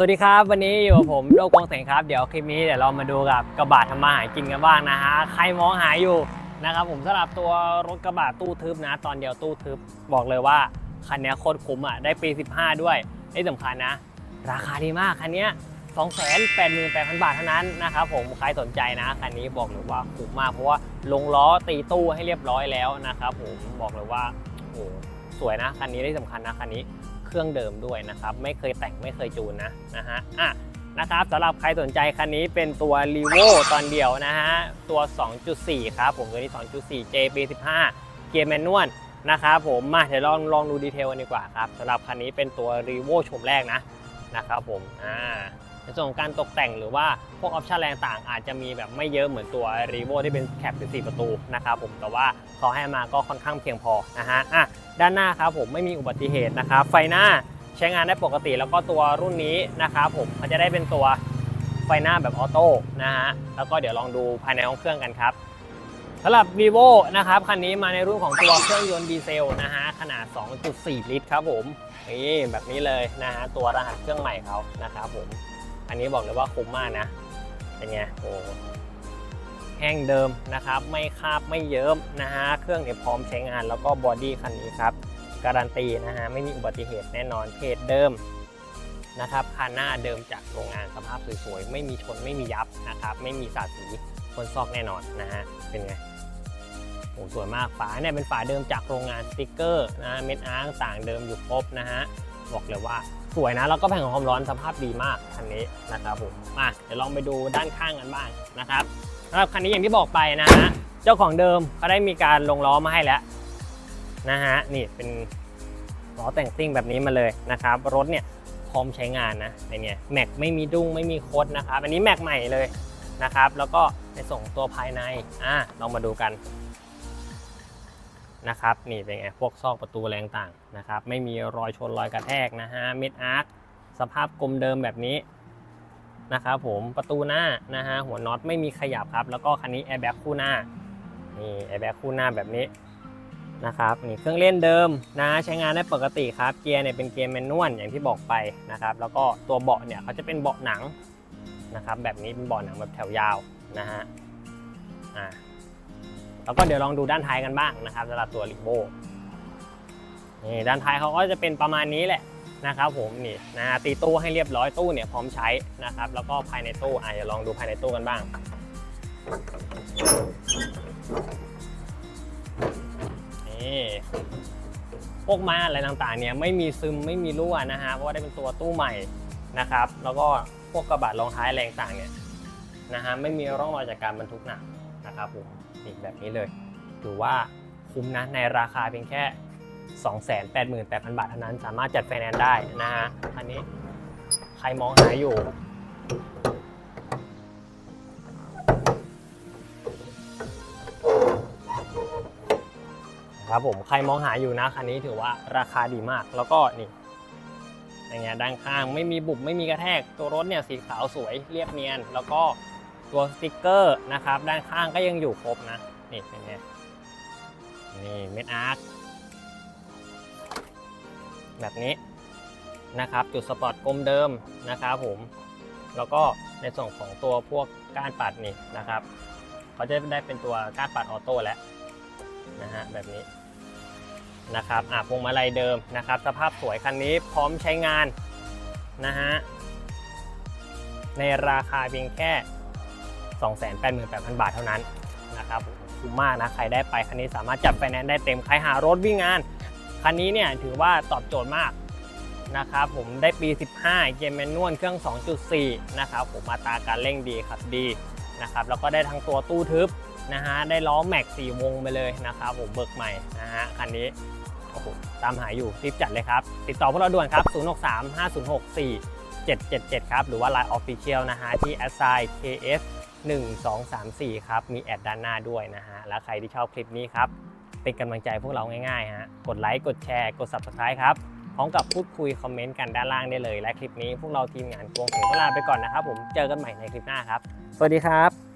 สวัสดีครับ วันนี้อยู่กับผมโลกวงเสงครับ เดี๋ยวคลิปนี้เดี๋ยวเรามาดูกับกระบะทำมาหากินกันบ้างนะฮะใครมองหาอยู่นะครับผมสำหรับตัวรถกระบะตู้ทึบนะ ตอนเดียวตู้ทึบบอกเลยว่าคันนี้โคตรคุ้มอะได้ปี 15 ด้วยที่สำคัญนะ ราคาดีมากคันนี้288,000 บาทเท่านั้นนะครับผมใครสนใจนะคันนี้บอกเลยว่าคุ้มมากเพราะว่าลงล้อตีตู้ให้เรียบร้อยแล้วนะครับผมบอกเลยว่าโอ้โหสวยนะคันนี้ได้สำคัญนะคันนี้ เครื่องเดิมด้วยนะครับ ไม่เคยแต่งไม่เคยจูนนะนะฮะอะนะครับสำหรับใครสนใจคันนี้เป็นตัว r e v o ตอนเดียวนะฮะ ตัว 2.4 ครับผมตัวนี้ 2.4 JB15 เกียร์แมนนวลนะครับผมมาเดี๋ยวลองลองดูดีเทลกันดีกว่าครับสำหรับคันนี้เป็นตัว r e v o ชมแรกนะนะครับผมอ่า ในส่วนของการตกแต่งหรือว่าพวกออปชั่นแรงต่างอาจจะมีแบบไม่เยอะเหมือนตัว r e v o ที่เป็นแคปหรือ4ประตูนะครับผมแต่ว่าเขาให้มาก็ค่อนข้างเพียงพอนะฮะอะด้านหน้าครับผมไม่มีอุบัติเหตุนะครับไฟหน้าใช้งานได้ปกติแล้วก็ตัวรุ่นนี้นะครับผมมันจะได้เป็นตัวไฟหน้าแบบออโต้นะฮะแล้วก็เดี๋ยวลองดูภายในห้องเครื่องกันครับสำหรับ vivo นะครับคันนี้มาในรุ่นของตัวเครื่องยนต์ดีเซลนะฮะขนาด 2.4 ลิตรครับผมนี่แบบนี้เลยนะฮะตัวรหัสเครื่องใหม่เขานะครับผม อันนี้บอกเลยว่าคุ้มมากนะ เป็นไงโอ้แห้งเดิมนะครับ ไม่คาบไม่เยิ้มนะฮะ เครื่องเนี่ยพร้อมใช้งานแล้วก็บอดี้คันนี้ครับ การันตีนะฮะ ไม่มีอุบัติเหตุแน่นอนเพจเดิมนะครับคันหน้าเดิมจากโรงงานสภาพสวยๆ ไม่มีชนไม่มียับนะครับ ไม่มีสาดสีคนซอกแน่นอนนะฮะ เป็นไงโอ้สวยมากฝาเนี่ยเป็นฝาเดิมจากโรงงานสติกเกอร์นะเม็ดอาร์ต่างเดิมอยู่ครบนะฮะ บอกเลยว่าสวยนะแล้วก็แผงของความร้อนสภาพดีมากคันนี้นะครับผมมาเดี๋ยวลองไปดูด้านข้างกันบ้างนะครับสำหรับคันนี้อย่างที่บอกไปนะฮะเจ้าของเดิมเขาได้มีการลงล้อมาให้แล้วนะฮะนี่เป็นล้อแต่งซิ่งแบบนี้มาเลยนะครับ รถเนี่ยพร้อมใช้งานนะในเนี่ยแม็กไม่มีดุ้งไม่มีโคดนะครับอันนี้แม็กใหม่เลยนะครับ แล้วก็ในส่งตัวภายในอะลองมาดูกัน นะครับนี่เป็นไงพวกซอกประตูแรงต่างนะครับไม่มีรอยชนรอยกระแทกนะฮะมิดอาร์คสภาพกลมเดิมแบบนี้นะครับผมประตูหน้านะฮะหัวน็อตไม่มีขยับครับ แล้วก็คันนี้แอร์แบ็กคู่หน้านี่แอร์แบ็กคู่หน้าแบบนี้นะครับนี่เครื่องเล่นเดิมนะใช้งานได้ปกติครับเกียร์เนี่ยเป็นเกียร์แมนนวลอย่างที่บอกไปนะครับแล้วก็ตัวเบาะเนี่ยเขาจะเป็นเบาะหนังนะครับแบบนี้เป็นเบาะหนังแบบแถวยาวนะฮะอ่า แล้วก็เดี๋ยวลองดูด้านท้ายกันบ้างนะครับสำหรับตัวลิโบนี่ด้านท้ายเขาก็จะเป็นประมาณนี้แหละนะครับผมนี่นะฮะตีตู้ให้เรียบร้อยตู้เนี่ยพร้อมใช้นะครับแล้วก็ภายในตู้อะเดี๋ยวลองดูภายในตู้กันบ้าง นี่พวกม้อะไรต่างๆเนี่ยไม่มีซึมไม่มีรั่วนะฮะเพราะว่าได้เป็นตัวตู้ใหม่นะครับ แล้วก็พวกกระบะรองท้ายอะไรต่างเนี่ยนะฮะไม่มีร่องรอยจากการบรรทุกหนักนะครับผม นี่แบบนี้เลย ถือว่าคุ้มนะในราคาเพียงแค่ 288,000 บาทเท่านั้น สามารถจัดไฟแนนซ์ได้นะฮะอันนี้ใครมองหาอยู่ ครับผมใครมองหาอยู่นะคันนี้ถือว่าราคาดีมากแล้วก็นี่อย่างเงี้ยด้านข้างไม่มีบุบไม่มีกระแทกตัวรถเนี่ยสีขาวสวยเรียบเนียน แล้วก็ ตัวสติกเกอร์นะครับ ด้านข้างก็ยังอยู่ครบนะ นี่เป็นไงนี่เม็ดอาร์คแบบนี้นะครับ จุดสปอร์ตกลมเดิมนะครับผม แล้วก็ในส่วนของตัวพวกก้านปัดนี่นะครับเขาจะได้เป็นตัวก้านปัดออโต้แล้วนะฮะแบบนี้นะครับอะพวงมาลัยเดิมนะครับ สภาพสวยคันนี้พร้อมใช้งานนะฮะในราคาเพียงแค่ 288,000 บาทเท่านั้นนะครับคุ้มมากนะ ใครได้ไปคันนี้สามารถจัดไฟแนนซ์ได้เต็ม ใครหารถวิ่งงาน คันนี้เนี่ยถือว่าตอบโจทย์มากนะครับผมได้ปี 15 เกียร์แมนนวลเครื่อง 2.4 นะครับผมอัตาการเร่งดีครับดีนะครับแล้วก็ได้ทั้งตัวตู้ทึบนะฮะได้ล้อแม็ก4วงไปเลยนะครับผมเบิกใหม่นะฮะคันนี้โอ้โหตามหาอยู่รีบจัดเลยครับ ติดต่อพวกเราด่วนครับ 063 506 4777 ครับ หรือว่า Line Official นะฮะที่ a s 1234 ครับ มีแอดด้านหน้าด้วยนะฮะ แล้วใครที่ชอบคลิปนี้ครับ เป็นกำลังใจพวกเราง่ายๆฮะ กดไลค์ กดแชร์ กด subscribe ครับ พร้อมกับพูดคุยคอมเมนต์กันด้านล่างได้เลย และคลิปนี้พวกเราทีมงานกวงเสียงก็ลาไปก่อนนะครับผม เจอกันใหม่ในคลิปหน้าครับ สวัสดีครับ